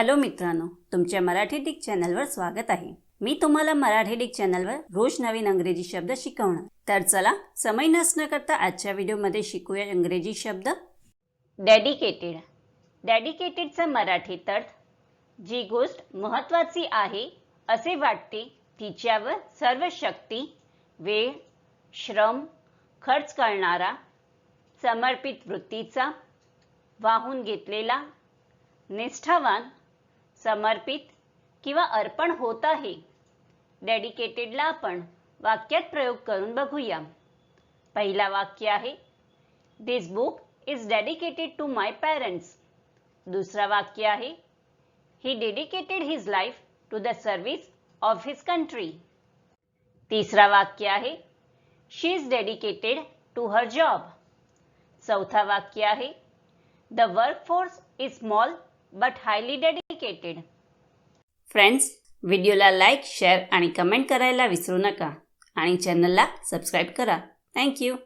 Hello मित्रांनो तुमच्या Marathi Dick चॅनलवर स्वागत आहे. मी तुम्हाला मराठी डिक चॅनलवर रोज नवीन अंग्रेजी शब्द शिकवणार. तर चला समय नसणं करता आजच्या व्हिडिओमध्ये शिकूया इंग्रजी शब्द. डेडिकेटेड डेडिकेटेडचा मराठीत अर्थ जी गोष्ट महत्त्वाची आहे असे वाटते तिच्यावर सर्व शक्ती वेळ श्रम खर्च करणारा समर्पित वृत्तीचा वाहून घेतलेला निष्ठावान समर्पित किंवा अर्पण होत आहे. डेडिकेटेडला आपण वाक्यात प्रयोग करून बघूया. पहिला वाक्य आहे this book is dedicated to my parents दुसरा वाक्य आहे he dedicated his life to the service of his country तिसरा वाक्य आहे she is dedicated to her job चौथा वाक्य आहे the work force is small but highly dedicated friends व्हिडिओला लाईक शेअर आणि कमेंट करायला विसरू नका. आणि चॅनलला सबस्क्राईब करा. थँक्यू